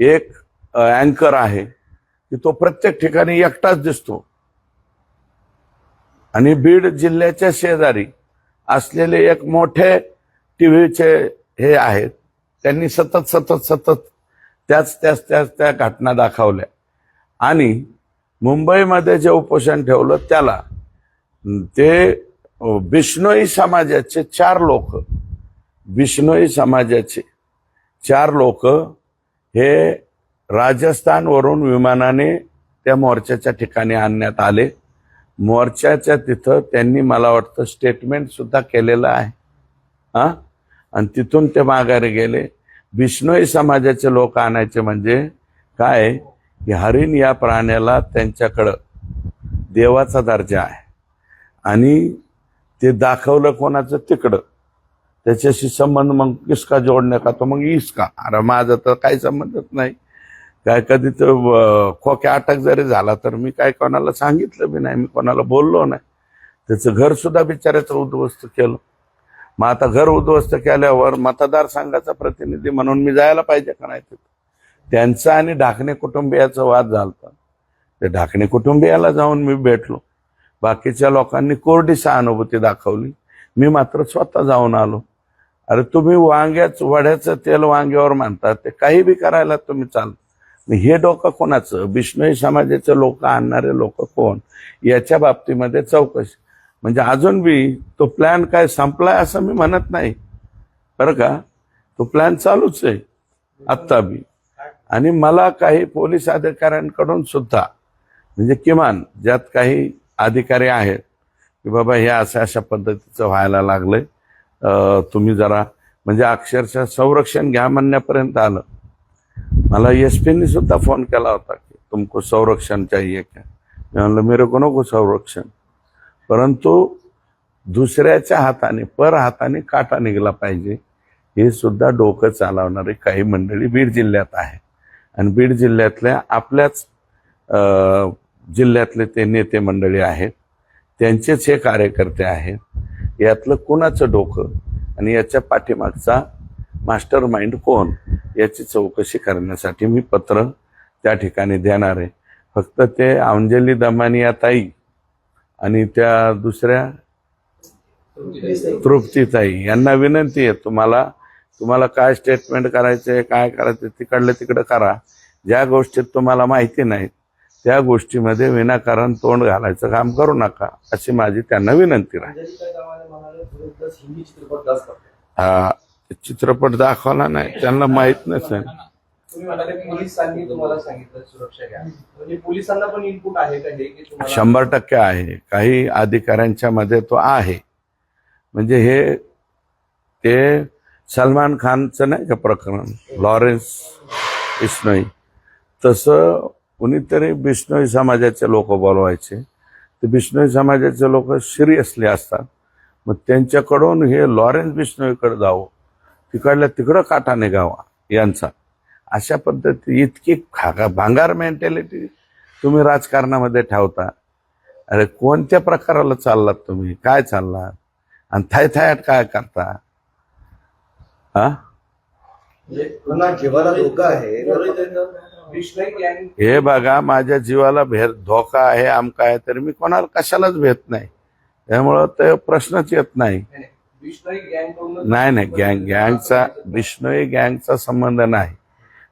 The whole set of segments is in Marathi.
एक अँकर आहे की तो प्रत्येक ठिकाणी एकटाच दिसतो. आणि बीड जिल्ह्याच्या शेजारी असलेले एक मोठे टीव्हीचे हे आहेत त्यांनी सतत सतत सतत त्याच त्याच त्याच त्या घटना दाखवल्या. आणि मुंबईमध्ये जे उपोषण ठेवलं त्याला ते बिष्णोई समाजाचे चार लोक बिष्णोई समाजाचे चार लोक हे राजस्थानवरून विमानाने त्या मोर्चाच्या ठिकाणी आणण्यात आले. मोर्चाच्या तिथं त्यांनी मला वाटतं स्टेटमेंटसुद्धा केलेलं आहे. हां? आणि तिथून ते माघारी गेले. बिश्नोई समाजाचे लोक आणायचे म्हणजे काय? की हरिण या प्राण्याला त्यांच्याकडं देवाचा दर्जा आहे. आणि ते दाखवलं कोणाचं? तिकडं. त्याच्याशी संबंध मग किसका जोडणे का तो मग इसका. अरे माझा तर काही संबंधच नाही. काय कधी तर खोक्या अटक जरी झाला तर मी काय कोणाला सांगितलं बी नाही मी कोणाला बोललो नाही. त्याचं घर सुद्धा बिचाऱ्याचं उद्ध्वस्त केलं. मग आता घर उद्ध्वस्त केल्यावर मतदारसंघाचा प्रतिनिधी म्हणून मी जायला पाहिजे का नाही तिथं? त्यांचा आणि ढाकणे कुटुंबियाचा वाद झाला ते ढाकणे कुटुंबियाला जाऊन मी भेटलो. बाकीच्या लोकांनी कोरडी सहानुभूती दाखवली. मी मात्र स्वतः जाऊन आलो. अरे तुम्ही वांग्याच वड्याचं तेल वांग्यावर मानतात ते काही बी करायला तुम्ही चाल. हे डोकं कोणाचं? बिष्णोई समाजाचे लोक आणणारे लोक कोण? याच्या बाबतीमध्ये चौकशी. म्हणजे अजून बी तो प्लॅन काय संपलाय असं मी म्हणत नाही. बरं का? तो प्लॅन चालूच आहे. आत्ता बी. आणि मला काही पोलीस अधिकाऱ्यांकडून सुद्धा म्हणजे किमान ज्यात काही अधिकारी आहेत की बाबा हे अशा अशा पद्धतीचं व्हायला लागलंय तुम्ही जरा म्हणजे अक्षरशः संरक्षण घ्या म्हणण्यापर्यंत आलं. मला एस पीनी सुद्धा फोन केला होता की तुमको संरक्षण चाहिए का मी म्हणलं मेरे को नको संरक्षण. परंतु दुसऱ्याच्या हाताने पर हाताने काटा निघला पाहिजे. हे सुद्धा डोकं चालवणारी काही मंडळी बीड जिल्ह्यात आहे आणि बीड जिल्ह्यातल्या आपल्याच जिल्ह्यातले ते नेते मंडळी आहेत. त्यांचेच हे कार्यकर्ते आहेत. यातलं कुणाचं डोकं आणि याच्या पाठीमागचा मास्टर माइंड कोण याची चौकशी करण्यासाठी मी पत्र त्या ठिकाणी देणार आहे. फक्त ते अंजली दमानी या ताई आणि त्या दुसऱ्या तृप्ती ताई यांना विनंती आहे तुम्हाला तुम्हाला काय स्टेटमेंट करायचं आहे काय करायचं तिकडलं तिकडं करा. ज्या गोष्टीत तुम्हाला माहिती नाहीत त्या गोष्टीमध्ये विनाकारण तोंड घालायचं काम करू नका अशी माझी त्यांना विनंती राहील. चित्रपट हा चित्रपट दाखवला नाही त्यांना माहीत नसेल. शंभर टक्के आहे. काही अधिकाऱ्यांच्या मध्ये तो आहे. म्हणजे हे ते सलमान खानचं नाही का प्रकरण? लॉरेन्स इस्नोई. तसं कुणीतरी बिष्णोई समाजाचे लोक बोलवायचे. ते बिष्णोई समाजाचे लोक सिरियसली असतात. मग त्यांच्याकडून हे लॉरेन्स बिष्णोईकडे जावं. तिकडल्या तिकडं काटा निघावा यांचा. अशा पद्धती इतकी खागा भांगार मेंटॅलिटी तुम्ही राजकारणामध्ये ठेवता. अरे कोणत्या प्रकाराला चाललात तुम्ही? काय चाललात? आणि थायथायट काय करता? हा म्हणजे पुन्हा जीवाला धोका आहे. हे बघा माझ्या जीवाला भेद धोका आहे आमका आहे तर मी कोणाला कशालाच भेट नाही. त्यामुळं ते प्रश्नच येत नाही. नाही नाही गँग गँगचा बिष्णोई गँगचा संबंध नाही.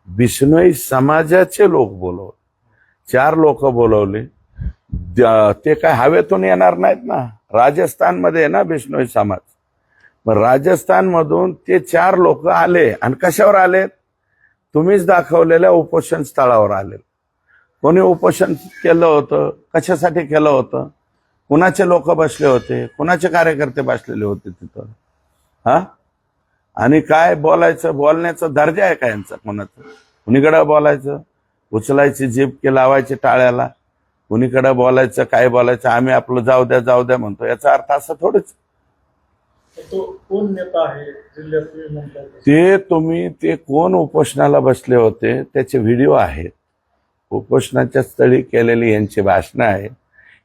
बिष्णोई समाजाचे लोक बोलव चार लोक बोलवले. द- ते काय हवेतून येणार नाहीत ना. राजस्थानमध्ये आहे ना बिष्णोई समाज. मग राजस्थानमधून ते चार लोक आले. आणि कशावर आले? तुम्हीच दाखवलेल्या उपोषण स्थळावर आले. कोणी उपोषण केलं होतं? कशासाठी केलं होतं? कुणाचे लोक बसले होते? कुणाचे कार्यकर्ते बसलेले होते तिथं? हा? आणि काय बोलायचं? बोलण्याचा दर्जा आहे का यांचा कोणाचा? कुणीकडं बोलायचं? उचलायची जीप की लावायची टाळ्याला? कुणीकडं बोलायचं? काय बोलायचं? आम्ही आपलं जाऊ द्या जाऊ द्या म्हणतो. याचा अर्थ असा थोडंच. तो कोण नेता आहे जिल्ह्यात ते तुम्ही ते कोण उपोषणाला बसले होते त्याचे व्हिडिओ आहेत. उपोषणाच्या स्थळी केलेली यांची भाषणं आहेत.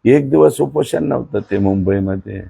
एक दिवस उपोषण नव्हतं ते मुंबईमध्ये.